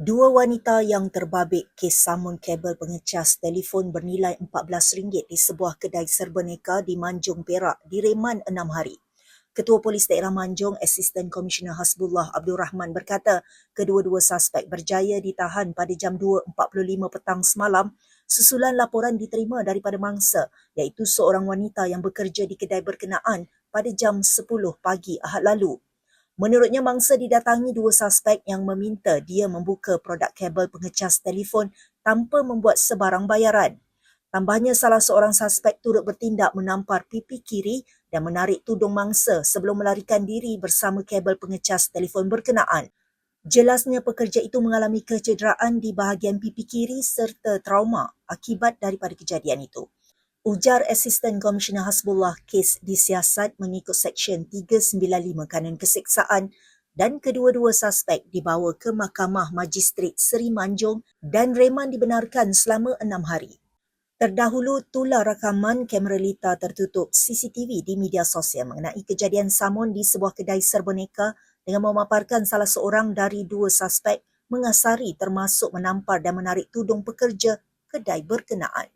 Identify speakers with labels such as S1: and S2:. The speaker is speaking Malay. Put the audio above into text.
S1: Dua wanita yang terbabit kes samun kabel pengecas telefon bernilai RM14 di sebuah kedai serba neka di Manjung Perak direman enam hari. Ketua Polis Daerah Manjung, Asisten Komisioner Hasbullah Abdul Rahman berkata, kedua-dua suspek berjaya ditahan pada jam 2.45 petang semalam susulan laporan diterima daripada mangsa iaitu seorang wanita yang bekerja di kedai berkenaan pada jam 10 pagi Ahad lalu. Menurutnya, mangsa didatangi dua suspek yang meminta dia membuka produk kabel pengecas telefon tanpa membuat sebarang bayaran. Tambahnya, salah seorang suspek turut bertindak menampar pipi kiri dan menarik tudung mangsa sebelum melarikan diri bersama kabel pengecas telefon berkenaan. Jelasnya pekerja itu mengalami kecederaan di bahagian pipi kiri serta trauma akibat daripada kejadian itu. Ujar Asisten Komisioner Hasbullah, kes disiasat mengikut Seksyen 395 Kanun Keseksaan dan kedua-dua suspek dibawa ke Mahkamah Magistrat Seri Manjung dan reman dibenarkan selama enam hari. Terdahulu, tular rakaman kamera lita tertutup CCTV di media sosial mengenai kejadian samun di sebuah kedai serboneka dengan memaparkan salah seorang dari dua suspek mengasari termasuk menampar dan menarik tudung pekerja kedai berkenaan.